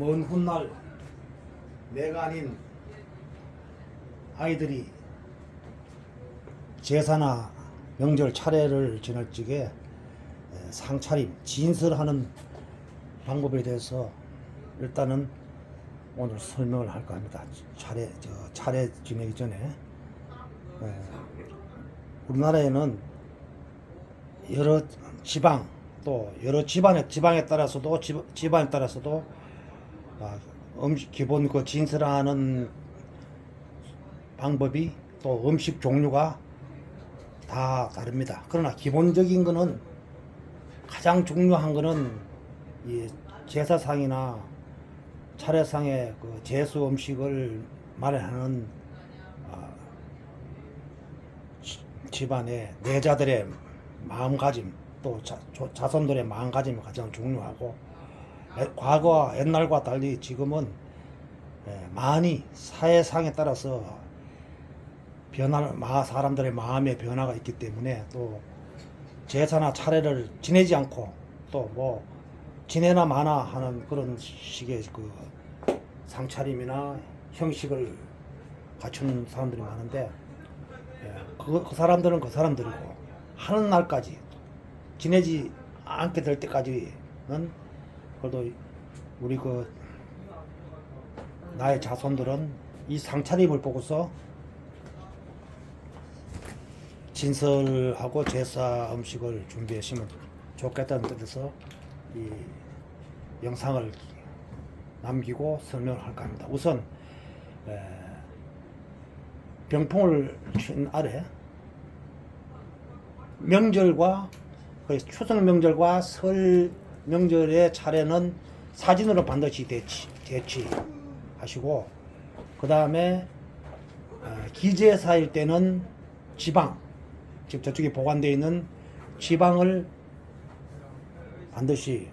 먼 훗날 내가 아닌 아이들이 제사나 명절 차례를 지낼 적에 에, 상차림, 진설하는 방법에 대해서 일단은 오늘 설명을 할까 합니다. 차례 저 차례 지내기 전에 에, 우리나라에는 여러 지방 또 여러 집안에 지방에 따라서도 집, 집안에 따라서도 아, 음식 기본 그 진설하는 방법이 또 음식 종류가 다 다릅니다. 그러나 기본적인 거는 가장 중요한 거는 이 제사상이나 차례상의 그 제수 음식을 마련하는 아, 지- 집안의 내자들의 마음가짐 또 자, 조- 자손들의 마음가짐이 가장 중요하고 에- 과거와 옛날과 달리 지금은 예, 많이 사회상에 따라서 변화 마 사람들의 마음의 변화가 있기 때문에 또 제사나 차례를 지내지 않고 또 뭐 지내나 마나 하는 그런 식의 그 상차림이나 형식을 갖춘 사람들이 많은데 예, 그, 그 사람들은 그 사람들이고 하는 날까지 지내지 않게 될 때까지는 그래도 우리 그 나의 자손들은 이 상차림을 보고서 진설하고 제사 음식을 준비하시면 좋겠다는 뜻에서 이 영상을 남기고 설명을 할까 합니다. 우선 에, 병풍을 친 아래 명절과 추석 명절과 설 명절의 차례는 사진으로 반드시 대치, 대치하시고 그 다음에 기제사일 때는 지방 지금 저쪽에 보관되어 있는 지방을 반드시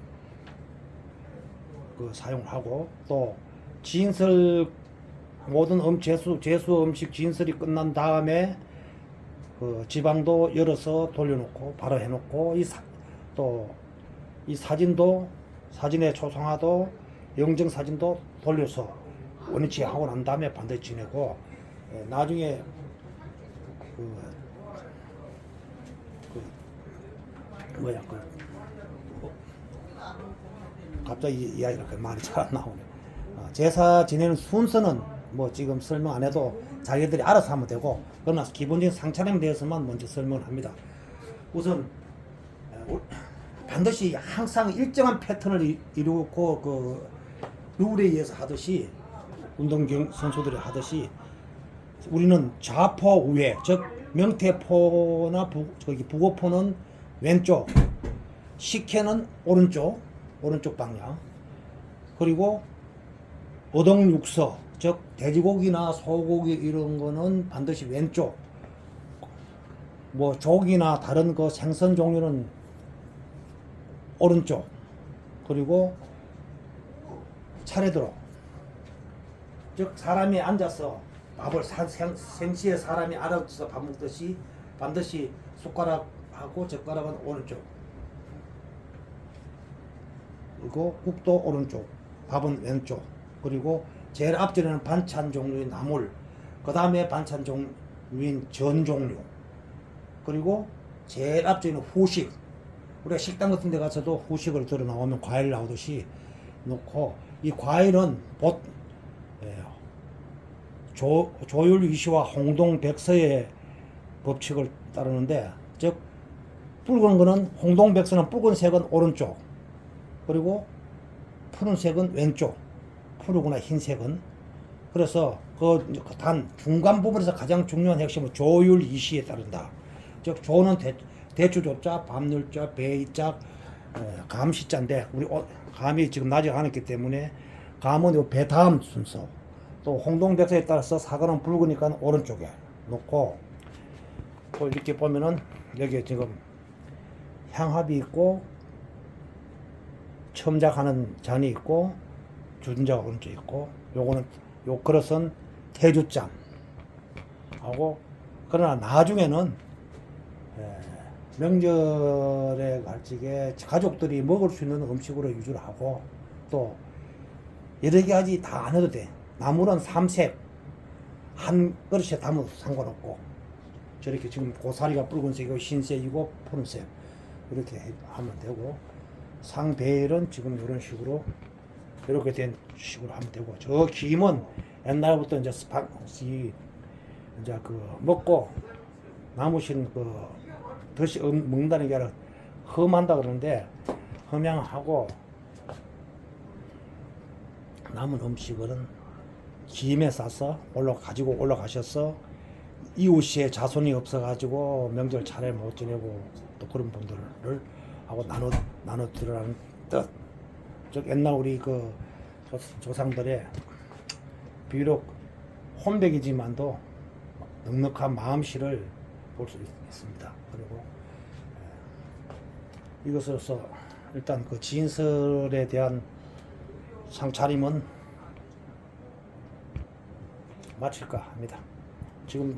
그 사용하고 또 진설 모든 음 제수 제수 음식 진설이 끝난 다음에 그 지방도 열어서 돌려놓고 바로 해놓고 이 또 이 사진도 사진의 초상화도 영정 사진도 돌려서 원위치 하고 난 다음에 반드시 지내고 예, 나중에 그, 그 뭐야 그 어, 갑자기 이야기가 그 말이 잘 안 나오네. 어, 제사 지내는 순서는 뭐 지금 설명 안 해도 자기들이 알아서 하면 되고 그러나 기본적인 상차림에 대해서만 먼저 설명을 합니다. 우선 어, 우- 반드시 항상 일정한 패턴을 이- 이루고 그 룰에 의해서 하듯이 운동 선수들이 하듯이 우리는 좌포 우회 즉 명태포나 부, 저기 북어포는 왼쪽 식혜는 오른쪽 오른쪽 방향. 그리고 어동육서 즉 돼지고기나 소고기 이런 거는 반드시 왼쪽. 뭐 조기나 다른 그 생선 종류는 오른쪽. 그리고 차례대로 즉 사람이 앉아서 밥을 산- 생, 생시에 사람이 앉아서 밥 먹듯이 반드시 숟가락하고 젓가락은 오른쪽. 그리고 국도 오른쪽. 밥은 왼쪽. 그리고 제일 앞전에는 반찬 종류인 나물. 그 다음에 반찬 종류인 전 종류. 그리고 제일 앞전에는 후식 우리가 식당 같은 데 가서도 후식을 들어 나오면 과일 나오듯이 놓고 이 과일은 보, 예, 조, 조율 이시와 홍동 백서의 법칙을 따르는데 즉 붉은 거는 홍동 백서는 붉은색은 오른쪽 그리고 푸른색은 왼쪽 푸르거나 흰색은. 그래서 그 단 중간 부분에서 가장 중요한 핵심은 조율 이시에 따른다. 즉 조는 대, 대추조자 밤률자 배이자 에, 감시자인데 우리 어, 감이 지금 나지 않았기 때문에 감은 요배 다음 순서. 또 홍동백서에 따라서 사과는 붉으니까 오른쪽에 놓고 또 이렇게 보면은 여기 지금 향합이 있고 첨작하는 잔이 있고 주전자가 오른쪽 있고 요거는 요 그릇은 태주잔 하고 그러나 나중에는 에, 명절에 갈 적에 가족들이 먹을 수 있는 음식으로 유지를 하고 또 여러 가지 다 안 해도 돼. 나물은 삼색 한 그릇에 담아도 상관없고. 저렇게 지금 고사리가 붉은색이고 흰색이고 푸른색. 이렇게 해- 하면 되고. 상배일은 지금 이런 식으로 이렇게 된 식으로 하면 되고. 저 김은 옛날부터 이제 스파 이 이제 그 먹고 남으신 그 드시 음, 먹는다는 게 아니라 험한다 그러는데 험양하고 남은 음식은 김에 싸서 올라 가지고 올라가셔서 이웃의 자손이 없어가지고 명절 차례 못 지내고 또 그런 분들을 하고 나눠 나눠 드리라는 뜻. 즉 옛날 우리 그 조- 조상들의 비록 혼백이지만도 넉넉한 마음씨를 볼 수 있습니다. 그리고 에, 이것으로서 일단 그 진설에 대한 상차림은 마칠까 합니다. 지금